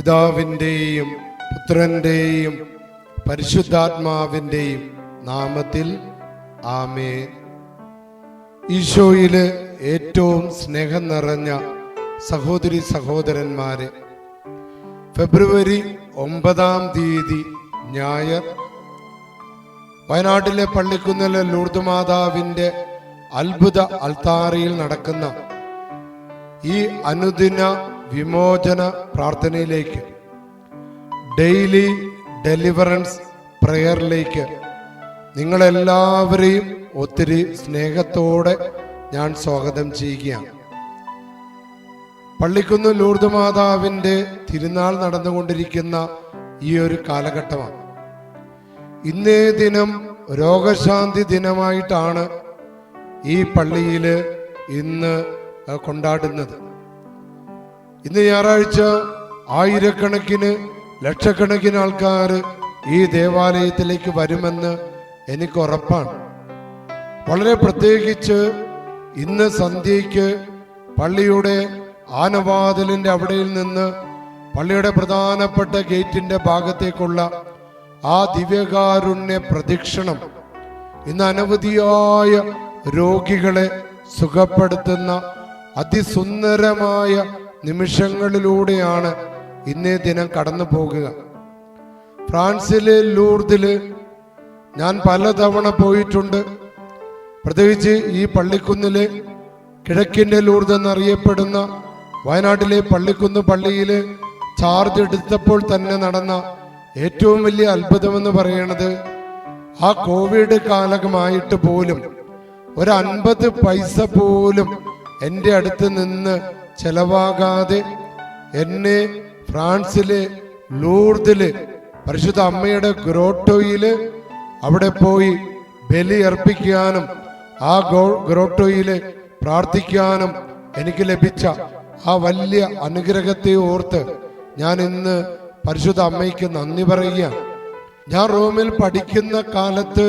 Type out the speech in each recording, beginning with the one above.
പിതാവിന്റെയും പുത്രന്റെയും പരിശുദ്ധാത്മാവിന്റെയും നാമത്തിൽ ആമേ ഈശോയിലെ ഏറ്റവും സ്നേഹം നിറഞ്ഞ സഹോദരി സഹോദരന്മാരെ ഫെബ്രുവരി ഒമ്പതാം തീയതി ഞായർ വയനാട്ടിലെ പള്ളിക്കുന്നിലെ ലൂർദ് മാതാവിന്റെ അത്ഭുത അൽത്താറിയിൽ നടക്കുന്ന ഈ അനുദിന വിമോചന പ്രാർത്ഥനയിലേക്ക്. ഡെയിലി ഡെലിവറൻസ് പ്രെയറിലേക്ക്. നിങ്ങളെല്ലാവരെയും ഒത്തിരി സ്നേഹത്തോടെ ഞാൻ സ്വാഗതം ചെയ്യുകയാണ്. പള്ളിക്കുന്ന് ലൂർദ് മാതാവിന്റെ തിരുനാൾ നടന്നുകൊണ്ടിരിക്കുന്ന ഈ ഒരു കാലഘട്ടമാണ്. ഇന്നേ ദിനം രോഗശാന്തി ദിനമായിട്ടാണ് ഈ പള്ളിയിൽ ഇന്ന് കൊണ്ടാടുന്നത്. ഇന്ന് ഞായറാഴ്ച ആയിരക്കണക്കിന് ലക്ഷക്കണക്കിന് ആൾക്കാർ ഈ ദേവാലയത്തിലേക്ക് വരുമെന്ന് എനിക്ക് ഉറപ്പാണ്. വളരെ പ്രത്യേകിച്ച് ഇന്ന് സന്ധ്യയ്ക്ക് പള്ളിയുടെ ആനവാതിലിന്റെ അവിടെയിൽ നിന്ന് പള്ളിയുടെ പ്രധാനപ്പെട്ട ഗേറ്റിന്റെ ഭാഗത്തേക്കുള്ള ആ ദിവ്യകാരുണ്യ പ്രദക്ഷിണം ഇന്ന് അനവധിയായ രോഗികളെ സുഖപ്പെടുത്തുന്ന അതിസുന്ദരമായ നിമിഷങ്ങളിലൂടെയാണ് ഇന്നേ ദിനം കടന്നു പോകുക. ഫ്രാൻസിലെ ലൂർദിൽ ഞാൻ പലതവണ പോയിട്ടുണ്ട്. പ്രത്യേകിച്ച് ഈ പള്ളിക്കുന്നിലെ കിഴക്കിന്റെ ലൂർദ് എന്നറിയപ്പെടുന്ന വയനാട്ടിലെ പള്ളിക്കുന്ന് പള്ളിയിൽ ചാർജ് എടുത്തപ്പോൾ തന്നെ നടന്ന ഏറ്റവും വലിയ അത്ഭുതമെന്ന് പറയുന്നത് ആ കോവിഡ് കാലമായിട്ട് പോലും ഒരു അൻപത് പൈസ പോലും എന്റെ അടുത്ത് നിന്ന് ചെലവാകാതെ എന്നെ ഫ്രാൻസിലെ ലൂർദിൽ പരിശുദ്ധ അമ്മയുടെ ഗ്രോട്ടോയിൽ അവിടെ പോയി ബലി അർപ്പിക്കാനും ആ ഗ്രോട്ടോയിൽ പ്രാർത്ഥിക്കാനും എനിക്ക് ലഭിച്ച ആ വലിയ അനുഗ്രഹത്തെ ഓർത്ത് ഞാൻ ഇന്ന് പരിശുദ്ധ അമ്മയ്ക്ക് നന്ദി പറയുകയാണ്. ഞാൻ റോമിൽ പഠിക്കുന്ന കാലത്ത്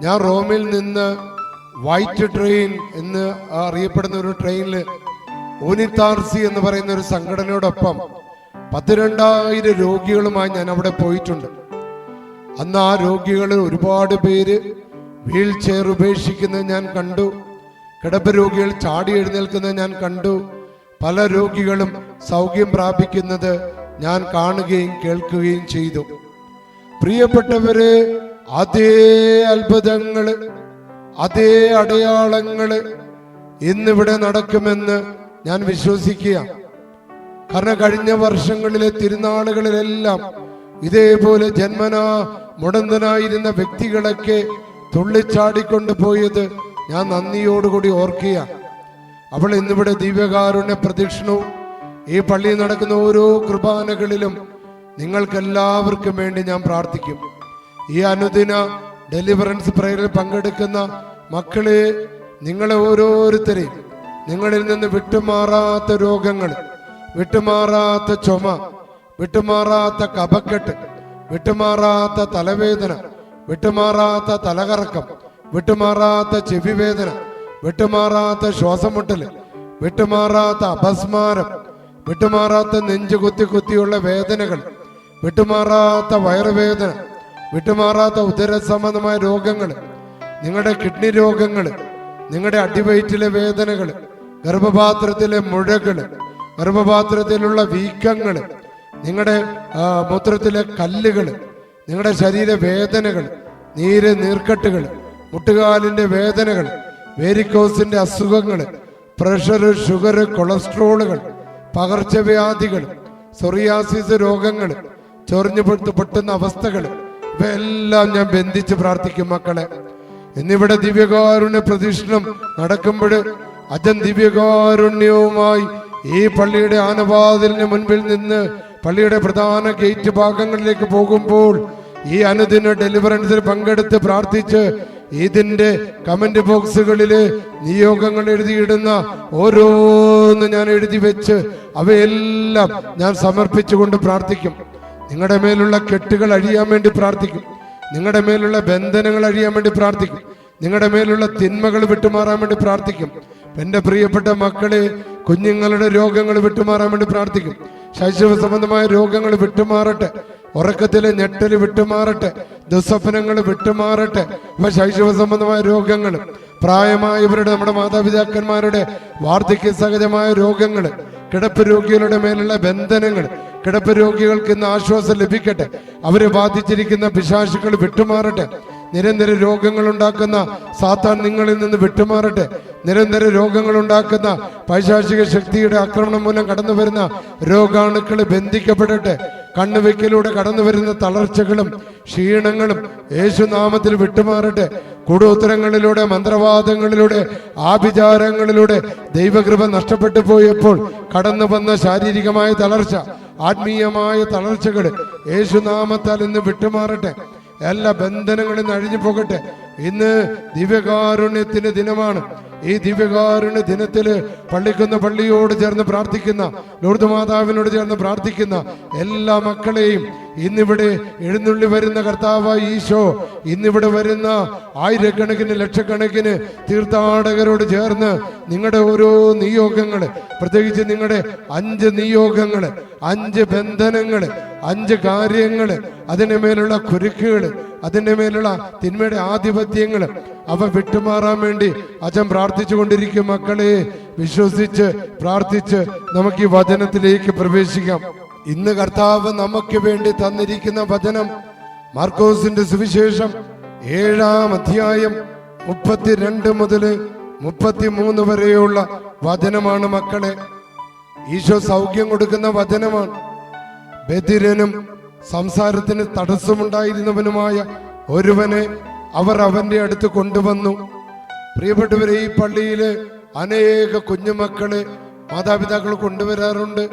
ഞാൻ റോമിൽ നിന്ന് വൈറ്റ് ട്രെയിൻ എന്ന് അറിയപ്പെടുന്ന ഒരു ട്രെയിനിൽ ഊനിത്താർസി എന്ന് പറയുന്ന ഒരു സംഘടനയോടൊപ്പം പത്തിരണ്ടായിരം രോഗികളുമായി ഞാൻ അവിടെ പോയിട്ടുണ്ട്. അന്ന് ആ രോഗികളിൽ ഒരുപാട് പേര് വീൽ ചെയർ ഉപേക്ഷിക്കുന്നത് ഞാൻ കണ്ടു. കിടപ്പ് രോഗികൾ ചാടി എഴുന്നേൽക്കുന്നത് ഞാൻ കണ്ടു. പല രോഗികളും സൗഖ്യം പ്രാപിക്കുന്നത് ഞാൻ കാണുകയും കേൾക്കുകയും ചെയ്തു. പ്രിയപ്പെട്ടവര് അതേ അത്ഭുതങ്ങൾ അതേ അടയാളങ്ങൾ ഇന്നിവിടെ നടക്കുമെന്ന് ഞാൻ വിശ്വസിക്കുക. കാരണം കഴിഞ്ഞ വർഷങ്ങളിലെ തിരുനാളുകളിലെല്ലാം ഇതേപോലെ ജന്മനാ മുടന്തനായിരുന്ന വ്യക്തികളൊക്കെ തുള്ളിച്ചാടിക്കൊണ്ട് പോയത് ഞാൻ നന്ദിയോടുകൂടി ഓർക്കുക. അവൾ ഇന്നിവിടെ ദിവ്യകാരുണ്യ പ്രദക്ഷിണവും ഈ പള്ളിയിൽ നടക്കുന്ന ഓരോ കുർബാനകളിലും നിങ്ങൾക്കെല്ലാവർക്കും വേണ്ടി ഞാൻ പ്രാർത്ഥിക്കും. ഈ അനുദിന ഡെലിവറൻസ് പ്രയറിൽ പങ്കെടുക്കുന്ന മക്കളെ നിങ്ങളെ ഓരോരുത്തരെയും നിങ്ങളിൽ നിന്ന് വിട്ടുമാറാത്ത രോഗങ്ങൾ വിട്ടുമാറാത്ത ചുമ വിട്ടുമാറാത്ത കപക്കെട്ട് വിട്ടുമാറാത്ത തലവേദന വിട്ടുമാറാത്ത തലകറക്കം വിട്ടുമാറാത്ത ചെവിവേദന വിട്ടുമാറാത്ത ശ്വാസമുട്ടൽ വിട്ടുമാറാത്ത അപസ്മാരം വിട്ടുമാറാത്ത നെഞ്ചു കുത്തി കുത്തിയുള്ള വേദനകൾ വിട്ടുമാറാത്ത വയറുവേദന വിട്ടുമാറാത്ത ഉദര സംബന്ധമായ രോഗങ്ങൾ നിങ്ങളുടെ കിഡ്നി രോഗങ്ങൾ നിങ്ങളുടെ അടിവയറ്റിലെ വേദനകൾ ഗർഭപാത്രത്തിലെ മുഴകൾ ഗർഭപാത്രത്തിലുള്ള വീക്കങ്ങൾ നിങ്ങളുടെ മൂത്രത്തിലെ കല്ലുകൾ നിങ്ങളുടെ ശരീര വേദനകൾ നീര് നീർക്കെട്ടുകൾ മുട്ടുകാലിന്റെ വേദനകൾ വേരിക്കോസിന്റെ അസുഖങ്ങൾ പ്രഷർ ഷുഗർ കൊളസ്ട്രോളുകൾ പകർച്ചവ്യാധികൾ സൊറിയാസിസ് രോഗങ്ങൾ ചൊറിഞ്ഞു പൊട്ട് പൊട്ടുന്ന അവസ്ഥകൾ ഇവയെല്ലാം ഞാൻ ബന്ധിച്ച് പ്രാർത്ഥിക്കും മക്കളെ. എന്നിവിടെ ദിവ്യകാരുണ്യ പ്രദക്ഷിണം നടക്കുമ്പോൾ അജൻ ദിവ്യകാരുണ്യവുമായി ഈ പള്ളിയുടെ ആനവാതിലിന് മുൻപിൽ നിന്ന് പള്ളിയുടെ പ്രധാന ഗേറ്റ് ഭാഗങ്ങളിലേക്ക് പോകുമ്പോൾ ഈ അനുദിന ഡെലിവറൻസിൽ പങ്കെടുത്ത് പ്രാർത്ഥിച്ച് ഇതിന്റെ കമന്റ് ബോക്സുകളിൽ നിയോഗങ്ങൾ എഴുതിയിടുന്ന ഓരോന്ന് ഞാൻ എഴുതി വെച്ച് അവയെല്ലാം ഞാൻ സമർപ്പിച്ചുകൊണ്ട് പ്രാർത്ഥിക്കും. നിങ്ങളുടെ മേലുള്ള കെട്ടുകൾ അഴിയാൻ വേണ്ടി പ്രാർത്ഥിക്കും. നിങ്ങളുടെ മേലുള്ള ബന്ധനങ്ങൾ അഴിയാൻ വേണ്ടി പ്രാർത്ഥിക്കും. നിങ്ങളുടെ മേലുള്ള തിന്മകൾ വിട്ടുമാറാൻ വേണ്ടി പ്രാർത്ഥിക്കും. എന്റെ പ്രിയപ്പെട്ട മക്കളെ കുഞ്ഞുങ്ങളുടെ രോഗങ്ങൾ വിട്ടുമാറാൻ വേണ്ടി പ്രാർത്ഥിക്കും. ശൈശവ സംബന്ധമായ രോഗങ്ങൾ വിട്ടുമാറട്ടെ. ഉറക്കത്തിലെ ഞെട്ടൽ വിട്ടുമാറട്ടെ. ദുസ്വപ്നങ്ങൾ വിട്ടുമാറട്ടെ. ഇവ ശൈശവ സംബന്ധമായ രോഗങ്ങൾ പ്രായമായവരുടെ നമ്മുടെ മാതാപിതാക്കന്മാരുടെ വാർദ്ധക്യ സഹജമായ രോഗങ്ങൾ കിടപ്പ് രോഗികളുടെ മേലുള്ള ബന്ധനങ്ങൾ കിടപ്പ് രോഗികൾക്ക് ഇന്ന് ആശ്വാസം ലഭിക്കട്ടെ. അവരെ ബാധിച്ചിരിക്കുന്ന പിശാശുക്കൾ വിട്ടുമാറട്ടെ. നിരന്തര രോഗങ്ങൾ ഉണ്ടാക്കുന്ന സാത്താൻ നിങ്ങളിൽ നിന്ന് വിട്ടുമാറട്ടെ. നിരന്തര രോഗങ്ങൾ ഉണ്ടാക്കുന്ന പൈശാചിക ശക്തിയുടെ ആക്രമണം മൂലം കടന്നു വരുന്ന രോഗാണുക്കൾ ബന്ധിക്കപ്പെടട്ടെ. കണ്ണുവെക്കിലൂടെ കടന്നു വരുന്ന തളർച്ചകളും ക്ഷീണങ്ങളും യേശുനാമത്തിൽ വിട്ടുമാറട്ടെ. കൂടോത്തരങ്ങളിലൂടെ മന്ത്രവാദങ്ങളിലൂടെ ആഭിചാരങ്ങളിലൂടെ ദൈവകൃപ നഷ്ടപ്പെട്ടു പോയപ്പോൾ കടന്നു വന്ന ശാരീരികമായ തളർച്ച ആത്മീയമായ തളർച്ചകൾ യേശുനാമത്താൽ ഇന്ന് വിട്ടുമാറട്ടെ. എല്ലാ ബന്ധനങ്ങളും അഴിഞ്ഞു പോകട്ടെ. ഇന്ന് ദിവ്യകാരുണ്യത്തിന്റെ ദിനമാണ്. ഈ ദിവ്യകാരുണ്യ ദിനത്തിൽ പള്ളിക്കുന്ന പള്ളിയോട് ചേർന്ന് പ്രാർത്ഥിക്കുന്ന ലോർദ് മാതാവിനോട് ചേർന്ന് പ്രാർത്ഥിക്കുന്ന എല്ലാ മക്കളെയും ഇന്നിവിടെ എഴുന്നള്ളി വരുന്ന കർത്താവ് ഈശോ ഇന്നിവിടെ വരുന്ന ആയിരക്കണക്കിന് ലക്ഷക്കണക്കിന് തീർത്ഥാടകരോട് ചേർന്ന് നിങ്ങളുടെ ഓരോ നിയോഗങ്ങൾ പ്രത്യേകിച്ച് നിങ്ങളുടെ അഞ്ച് നിയോഗങ്ങൾ അഞ്ച് ബന്ധനങ്ങൾ അഞ്ച് കാര്യങ്ങൾ അതിന്റെ മേലുള്ള കുരുക്കുകൾ അതിന്റെ മേലുള്ള തിന്മയുടെ ആധിപത്യങ്ങൾ അവ വിട്ടുമാറാൻ വേണ്ടി അച്ഛൻ പ്രാർത്ഥിച്ചു കൊണ്ടിരിക്കും മക്കളെ. വിശ്വസിച്ച് പ്രാർത്ഥിച്ച് നമുക്ക് ഈ വചനത്തിലേക്ക് പ്രവേശിക്കാം. ഇന്ന് കർത്താവ് നമുക്ക് വേണ്ടി തന്നിരിക്കുന്ന വചനം മാർക്കോസിന്റെ സുവിശേഷം ഏഴാം അധ്യായം മുപ്പത്തിരണ്ട് മുതൽ മുപ്പത്തിമൂന്ന് വരെയുള്ള വചനമാണ് മക്കളെ. ഈശോ സൗഖ്യം കൊടുക്കുന്ന വചനമാണ്. ബദിരനും സംസാരത്തിന് തടസ്സമുണ്ടായിരുന്നവനുമായ ഒരുവനെ അവർ അവന്റെ അടുത്ത് കൊണ്ടുവന്നു. പ്രിയപ്പെട്ടവരെ ഈ പള്ളിയിൽ അനേക കുഞ്ഞുമക്കളെ മാതാപിതാക്കൾ കൊണ്ടുവരാറുണ്ട്.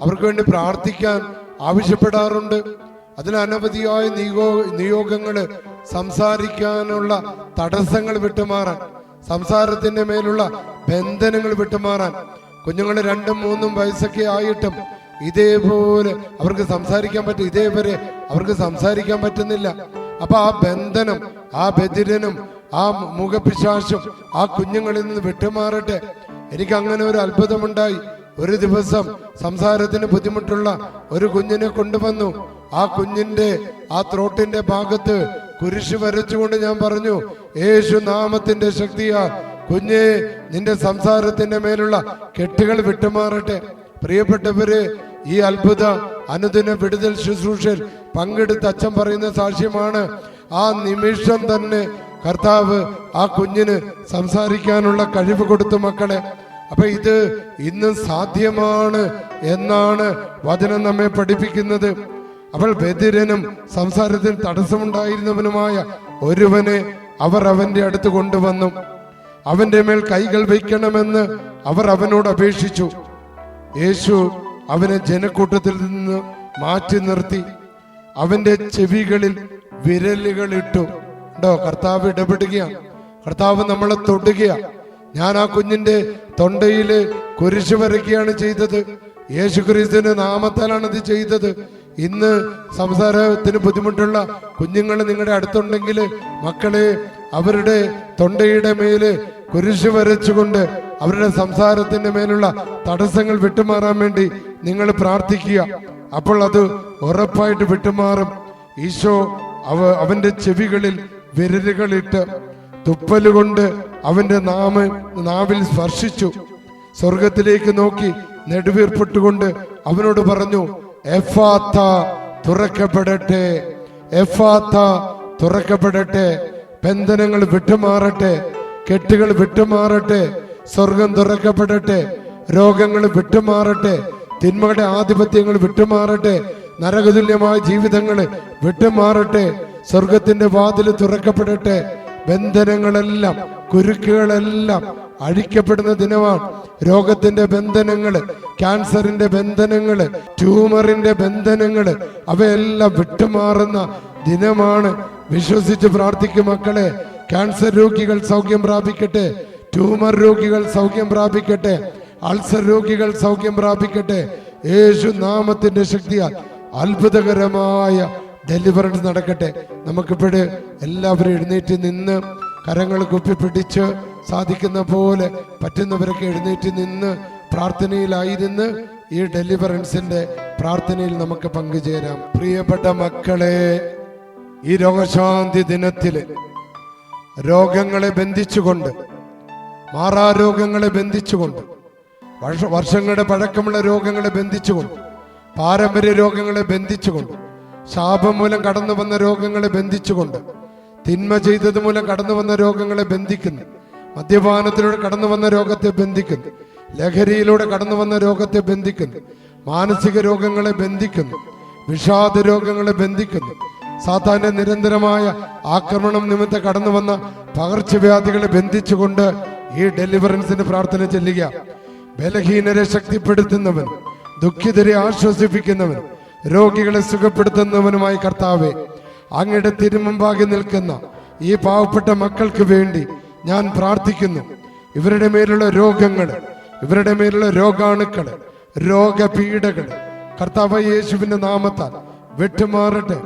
അവർക്ക് വേണ്ടി പ്രാർത്ഥിക്കാൻ ആവശ്യപ്പെടാറുണ്ട്. അതിൽ അനവധിയായ നിയോ നിയോഗങ്ങൾ സംസാരിക്കാനുള്ള തടസ്സങ്ങൾ വിട്ടുമാറാൻ സംസാരത്തിന്റെ മേലുള്ള ബന്ധനങ്ങൾ വിട്ടുമാറാൻ കുഞ്ഞുങ്ങൾ രണ്ടും മൂന്നും വയസ്സൊക്കെ ആയിട്ടും ഇതേപോലെ അവർക്ക് സംസാരിക്കാൻ പറ്റും. ഇതേവരെ അവർക്ക് സംസാരിക്കാൻ പറ്റുന്നില്ല. അപ്പൊ ആ ബന്ധനം ആ ബദിരനും ആ മുഖപിശാശും ആ കുഞ്ഞുങ്ങളിൽ നിന്ന് വിട്ടുമാറട്ടെ. എനിക്ക് അങ്ങനെ ഒരു അത്ഭുതമുണ്ടായി. ഒരു ദിവസം സംസാരത്തിന് ബുദ്ധിമുട്ടുള്ള ഒരു കുഞ്ഞിനെ കൊണ്ടുവന്നു. ആ കുഞ്ഞിന്റെ ആ ത്രോട്ടിന്റെ ഭാഗത്ത് കുരിശ് വരച്ചുകൊണ്ട് ഞാൻ പറഞ്ഞു യേശു നാമത്തിന്റെ ശക്തിയാ. കുഞ്ഞെ നിന്റെ സംസാരത്തിന്റെ മേലുള്ള കെട്ടുകൾ വിട്ടുമാറട്ടെ. പ്രിയപ്പെട്ടവര് ഈ അത്ഭുത അനുദിന വിടുതൽ ശുശ്രൂഷയിൽ പങ്കെടുത്ത് അച്ഛൻ പറയുന്ന സാക്ഷ്യമാണ്. ആ നിമിഷം തന്നെ കർത്താവ് ആ കുഞ്ഞിന് സംസാരിക്കാനുള്ള കഴിവ് കൊടുത്തു മക്കളെ. അപ്പൊ ഇത് ഇന്നും സാധ്യമാണ് എന്നാണ് വചനം നമ്മെ പഠിപ്പിക്കുന്നത്. അവൾ ബദിരനും സംസാരത്തിൽ തടസ്സമുണ്ടായിരുന്നവനുമായ ഒരുവനെ അവർ അവന്റെ അടുത്ത് കൊണ്ടുവന്നു. അവന്റെ മേൽ കൈകൾ വയ്ക്കണമെന്ന് അവർ അവനോട് അപേക്ഷിച്ചു. യേശു അവനെ ജനക്കൂട്ടത്തിൽ നിന്ന് മാറ്റി നിർത്തി. അവന്റെ ചെവികളിൽ വിരലുകൾ ഇട്ടു ഉണ്ടോ കർത്താവ് ഇടപെടുകയാണ്. കർത്താവ് നമ്മളെ തൊടുകയാണ്. ഞാൻ ആ കുഞ്ഞിന്റെ തൊണ്ടയിൽ കുരിശ് വരയ്ക്കുകയാണ് ചെയ്തത്. യേശു ക്രിസ്തുവിന്റെ നാമത്താലാണ് ഇത് ചെയ്തത്. ഇന്ന് സംസാരത്തിന് ബുദ്ധിമുട്ടുള്ള കുഞ്ഞുങ്ങൾ നിങ്ങളുടെ അടുത്തുണ്ടെങ്കിൽ മക്കളെ അവരുടെ തൊണ്ടയുടെ മേൽ കുരിശ് വരച്ചുകൊണ്ട് അവരുടെ സംസാരത്തിന്റെ മേലുള്ള തടസ്സങ്ങൾ വിട്ടുമാറാൻ വേണ്ടി നിങ്ങൾ പ്രാർത്ഥിക്കുക. അപ്പോൾ അത് ഉറപ്പായിട്ട് വിട്ടുമാറും. ഈശോ അവ അവന്റെ ചെവികളിൽ വിരലുകളിട്ട് തുപ്പലുകൊണ്ട് അവന്റെ നാമ നാവിൽ സ്പർശിച്ചു. സ്വർഗത്തിലേക്ക് നോക്കി നെടുവീർപ്പെട്ടുകൊണ്ട് അവനോട് പറഞ്ഞു എഫാത്ത തുറക്കപ്പെടട്ടെ എഫാത്ത തുറക്കപ്പെടട്ടെ. ബന്ധനങ്ങൾ വിട്ടുമാറട്ടെ കെട്ടുകൾ വിട്ടുമാറട്ടെ സ്വർഗം തുറക്കപ്പെടട്ടെ രോഗങ്ങൾ വിട്ടുമാറട്ടെ തിന്മയുടെ ആധിപത്യങ്ങൾ വിട്ടുമാറട്ടെ നരകതുല്യമായ ജീവിതങ്ങൾ വിട്ടുമാറട്ടെ സ്വർഗത്തിന്റെ വാതിൽ തുറക്കപ്പെടട്ടെ ബന്ധനങ്ങളെല്ലാം കുരുക്കുകളെല്ലാം അഴിക്കപ്പെടുന്ന ദിനമാണ് രോഗത്തിന്റെ ബന്ധനങ്ങൾ ക്യാൻസറിന്റെ ബന്ധനങ്ങൾ ട്യൂമറിന്റെ ബന്ധനങ്ങൾ അവയെല്ലാം വിട്ടുമാറുന്ന ദിനമാണ്. വിശ്വസിച്ച് പ്രാർത്ഥിക്കും മക്കളെ ക്യാൻസർ രോഗികൾ സൗഖ്യം പ്രാപിക്കട്ടെ ട്യൂമർ രോഗികൾ സൗഖ്യം പ്രാപിക്കട്ടെ. അൾസർ രോഗികൾ സൗഖ്യം പ്രാപിക്കട്ടെ. യേശു നാമത്തിന്റെ ശക്തിയാൽ അത്ഭുതകരമായ ഡെലിവറൻസ് നടക്കട്ടെ. നമുക്കിപ്പോഴ് എല്ലാവരും എഴുന്നേറ്റ് നിന്ന് കരങ്ങൾ കുപ്പി പിടിച്ച് സാധിക്കുന്ന പോലെ പറ്റുന്നവരൊക്കെ എഴുന്നേറ്റ് നിന്ന് പ്രാർത്ഥനയിലായിരുന്ന് ഈ ഡെലിവറൻസിന്റെ പ്രാർത്ഥനയിൽ നമുക്ക് പങ്കുചേരാം. പ്രിയപ്പെട്ട മക്കളെ ഈ രോഗശാന്തി ദിനത്തിൽ രോഗങ്ങളെ ബന്ധിച്ചുകൊണ്ട് മാറാരോഗങ്ങളെ ബന്ധിച്ചുകൊണ്ട് വർഷ വർഷങ്ങളുടെ പഴക്കമുള്ള രോഗങ്ങളെ ബന്ധിച്ചുകൊണ്ട് പാരമ്പര്യ രോഗങ്ങളെ ബന്ധിച്ചുകൊണ്ട് ശാപം മൂലം കടന്നു വന്ന രോഗങ്ങളെ ബന്ധിച്ചുകൊണ്ട് തിന്മ ചെയ്തത് മൂലം കടന്നു വന്ന രോഗങ്ങളെ ബന്ധിക്കുന്നു. മദ്യപാനത്തിലൂടെ കടന്നു വന്ന രോഗത്തെ ബന്ധിക്കുന്നു. ലഹരിയിലൂടെ കടന്നു വന്ന രോഗത്തെ ബന്ധിക്കുന്നു. മാനസിക രോഗങ്ങളെ ബന്ധിക്കുന്നു. വിഷാദ രോഗങ്ങളെ ബന്ധിക്കുന്നു. സാത്താന്റെ നിരന്തരമായ ആക്രമണം നിമിത്തം കടന്നു വന്ന പകർച്ചവ്യാധികളെ ബന്ധിച്ചുകൊണ്ട് ഈ ഡെലിവറൻസിന്റെ പ്രാർത്ഥന ചെല്ലുക. ബലഹീനരെ ശക്തിപ്പെടുത്തുന്നവൻ ദുഃഖിതരെ ആശ്വസിപ്പിക്കുന്നവൻ രോഗികളെ സുഖപ്പെടുത്തുന്നവനുമായി കർത്താവെ അങ്ങയുടെ തിരുമുമ്പാകെ നിൽക്കുന്ന ഈ പാവപ്പെട്ട മക്കൾക്ക് വേണ്ടി ഞാൻ പ്രാർത്ഥിക്കുന്നു. ഇവരുടെ മേലുള്ള രോഗങ്ങൾ ഇവരുടെ മേലുള്ള രോഗാണുക്കൾ രോഗപീഠകൾ കർത്താവ് യേശുവിന്റെ നാമത്താൽ വെട്ടുമാറട്ടെ.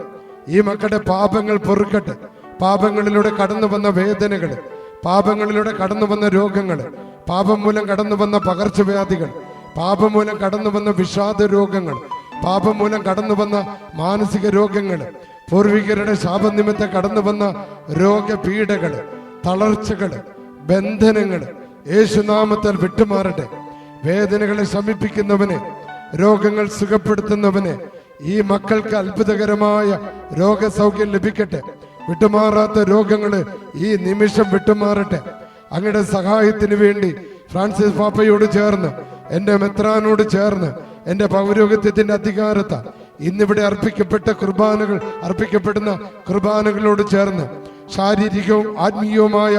ഈ മക്കളുടെ പാപങ്ങൾ പൊറുക്കട്ടെ. പാപങ്ങളിലൂടെ കടന്നു വന്ന വേദനകൾ പാപങ്ങളിലൂടെ കടന്നു വന്ന രോഗങ്ങൾ പാപം മൂലം കടന്നു വന്ന പകർച്ചവ്യാധികൾ പാപം മൂലം കടന്നു വന്ന വിഷാദ രോഗങ്ങൾ പാപം മൂലം കടന്നു വന്ന മാനസിക രോഗങ്ങൾ പൂർവികരുടെ ശാപനിമിത്തം കടന്നു വന്ന രോഗപീഠകൾ തളർച്ചകൾ ബന്ധനങ്ങൾ യേശുനാമത്തിൽ വിട്ടുമാറട്ടെ. വേദനകളെ ശമിപ്പിക്കുന്നവനെ രോഗങ്ങൾ സുഖപ്പെടുത്തുന്നവനെ ഈ മക്കൾക്ക് അത്ഭുതകരമായ രോഗസൗഖ്യം ലഭിക്കട്ടെ. വിട്ടുമാറാത്ത രോഗങ്ങൾ ഈ നിമിഷം വിട്ടുമാറട്ടെ. അങ്ങയുടെ സഹായത്തിന് വേണ്ടി ഫ്രാൻസിസ് പാപ്പയോട് ചേർന്ന് എന്റെ മെത്രാനോട് ചേർന്ന് എന്റെ പൗരോഗത്യത്തിന്റെ അധികാരത്ത ഇന്നിവിടെ അർപ്പിക്കപ്പെട്ട കുർബാനകൾ അർപ്പിക്കപ്പെടുന്ന കുർബാനകളോട് ചേർന്ന് ശാരീരികവും ആത്മീയവുമായ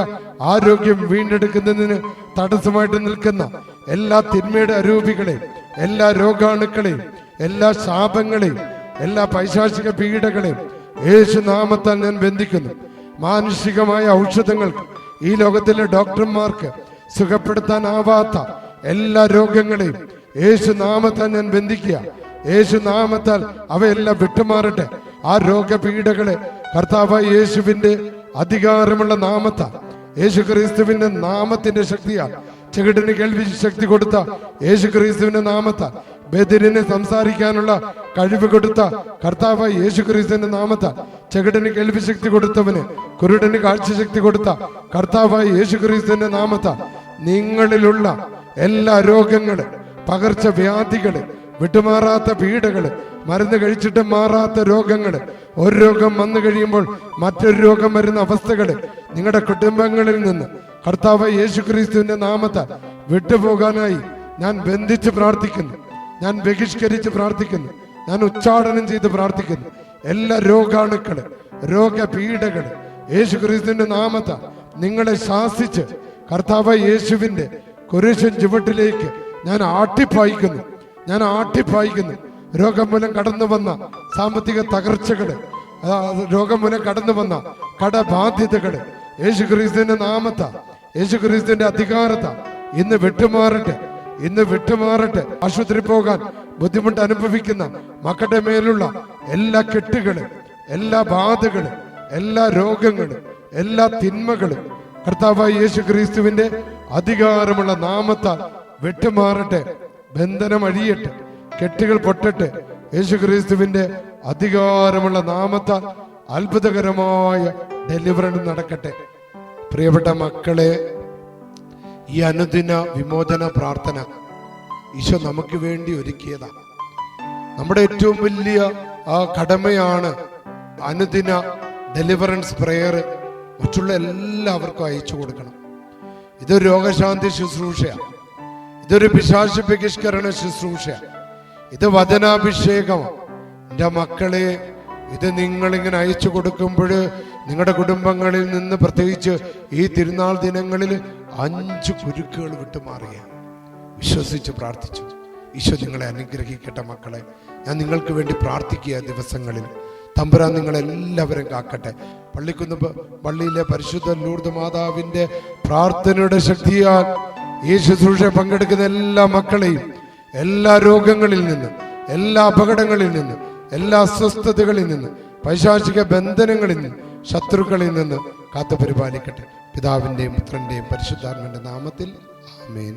ആരോഗ്യം വീണ്ടെടുക്കുന്നതിന് തടസ്സമായിട്ട് നിൽക്കുന്ന എല്ലാ തിന്മയുടെ അരൂപികളെയും എല്ലാ രോഗാണുക്കളെയും എല്ലാ ശാപങ്ങളെയും എല്ലാ പൈശാചിക പീഡകളെയും യേശു നാമത്താൽ ഞാൻ ബന്ധിക്കുന്നു. മാനുഷികമായ ഔഷധങ്ങൾക്ക് ഈ ലോകത്തിലെ ഡോക്ടർമാർക്ക് സുഖപ്പെടുത്താനാവാത്ത എല്ലാ രോഗങ്ങളെയും യേശു നാമത്താൽ ഞാൻ ബന്ധിക്കുക. യേശു നാമത്താൽ അവയെല്ലാം വിട്ടുമാറട്ടെ. ആ രോഗപീഠകളെ കർത്താവ് യേശുവിന്റെ അധികാരമുള്ള നാമത്താൽ യേശു ക്രിസ്തുവിന്റെ നാമത്തിന്റെ ശക്തിയാൽ ചെകിടിന് കേൾവി ശക്തി കൊടുത്ത യേശു ക്രിസ്തുവിന്റെ നാമത്താൽ ബദിരിന് സംസാരിക്കാനുള്ള കഴിവ് കൊടുത്ത കർത്താവ് യേശു ക്രിസ്തുവിന്റെ നാമത്താൽ ചെകിടിന് കേൾവി ശക്തി കൊടുത്തവന് കുരുടന് കാഴ്ചശക്തി കൊടുത്ത കർത്താവ് യേശു ക്രിസ്തുവിന്റെ നാമത്താൽ നിങ്ങളിലുള്ള എല്ലാ രോഗങ്ങൾ പകർച്ചവ്യാധികൾ വിട്ടുമാറാത്ത പീഡകൾ മരുന്ന് കഴിച്ചിട്ട് മാറാത്ത രോഗങ്ങൾ ഒരു രോഗം വന്നു കഴിയുമ്പോൾ മറ്റൊരു രോഗം വരുന്ന അവസ്ഥകൾ നിങ്ങളുടെ കുടുംബങ്ങളിൽ നിന്ന് കർത്താവ് യേശുക്രിസ്തുവിന്റെ ക്രിസ്തുവിന്റെ നാമത്താൽ വിട്ടുപോകാനായി ഞാൻ ബന്ധിച്ച് പ്രാർത്ഥിക്കുന്നു. ഞാൻ ബഹിഷ്കരിച്ച് പ്രാർത്ഥിക്കുന്നു. ഞാൻ ഉച്ചാടനം ചെയ്ത് പ്രാർത്ഥിക്കുന്നു. എല്ലാ രോഗാണുക്കൾ രോഗപീഠകൾ യേശു ക്രിസ്തുവിന്റെ നാമത്താൽ നിങ്ങളെ ശാസിച്ച് കർത്താവ് യേശുവിന്റെ കുരിശൻ ചുവട്ടിലേക്ക് ഞാൻ ആട്ടിപ്പായിക്കുന്നു. ഞാൻ ആട്ടിപ്പായിക്കുന്നു. രോഗം മൂലം കടന്നു വന്ന സാമ്പത്തിക തകർച്ചകൾ രോഗം മൂലം കടന്നു വന്ന കടബാധ്യതകൾ യേശു ക്രിസ്തുവിന്റെ നാമത്ത യേശു ക്രിസ്തുവിന്റെ അധികാരത്ത ഇന്ന് വിട്ടുമാറട്ടെ. ഇന്ന് വിട്ടുമാറട്ടെ. ആശുപത്രി പോകാൻ ബുദ്ധിമുട്ട് അനുഭവിക്കുന്ന മക്കളുടെ മേലുള്ള എല്ലാ കെട്ടുകളും എല്ലാ ബാധകളും എല്ലാ രോഗങ്ങളും എല്ലാ തിന്മകളും കർത്താവായ യേശു ക്രിസ്തുവിന്റെ അധികാരമുള്ള നാമത്താൽ വിട്ടുമാറട്ടെ. ബന്ധനം അഴിയട്ടെ കെട്ടുകൾ പൊട്ടട്ടെ. യേശു ക്രിസ്തുവിന്റെ അധികാരമുള്ള നാമത്താൽ അത്ഭുതകരമായ ഡെലിവറൻ നടക്കട്ടെ. പ്രിയപ്പെട്ട മക്കളെ ഈ അനുദിന വിമോചന പ്രാർത്ഥന ഈശോ നമുക്ക് വേണ്ടി ഒരുക്കിയതാണ് നമ്മുടെ ഏറ്റവും വലിയ ആ കടമയാണ് അനുദിന ഡെലിവറൻസ് പ്രെയർ മറ്റുള്ള എല്ലാവർക്കും അയച്ചു കൊടുക്കണം. ഇതൊരു രോഗശാന്തി ശുശ്രൂഷയാണ് ഇതൊരു പിശാശു ബഹിഷ്കരണ ശുശ്രൂഷയാണ് ഇത് വചനാഭിഷേകമാണ് എന്റെ മക്കളെ ഇത് നിങ്ങളിങ്ങനെ അയച്ചു കൊടുക്കുമ്പോൾ നിങ്ങളുടെ കുടുംബങ്ങളിൽ നിന്ന് പ്രത്യേകിച്ച് ഈ തിരുനാൾ ദിനങ്ങളിൽ അഞ്ച് കുരുക്കുകൾ വിട്ടുമാറിയ വിശ്വസിച്ച് പ്രാർത്ഥിച്ചു. ഈശോ നിങ്ങളെ അനുഗ്രഹിക്കട്ടെ മക്കളെ. ഞാൻ നിങ്ങൾക്ക് വേണ്ടി പ്രാർത്ഥിക്കുക ദിവസങ്ങളിൽ. തമ്പുരാൻ നിങ്ങളെല്ലാവരും കാക്കട്ടെ. പള്ളിക്കുന്ന് പള്ളിയിലെ പരിശുദ്ധ ലൂർദ് മാതാവിന്റെ പ്രാർത്ഥനയുടെ ശക്തിയാൽ ഈ ശുശ്രൂഷ പങ്കെടുക്കുന്ന എല്ലാ മക്കളെയും എല്ലാ രോഗങ്ങളിൽ നിന്ന് എല്ലാ അപകടങ്ങളിൽ നിന്ന് എല്ലാ അസ്വസ്ഥതകളിൽ നിന്ന് പൈശാചിക ബന്ധനങ്ങളിൽ നിന്ന് ശത്രുക്കളിൽ നിന്ന് കാത്തു പരിപാലിക്കട്ടെ പിതാവിന്റെയും പുത്രന്റെയും പരിശുദ്ധാത്മന്റെ നാമത്തിൽ ആമേൻ.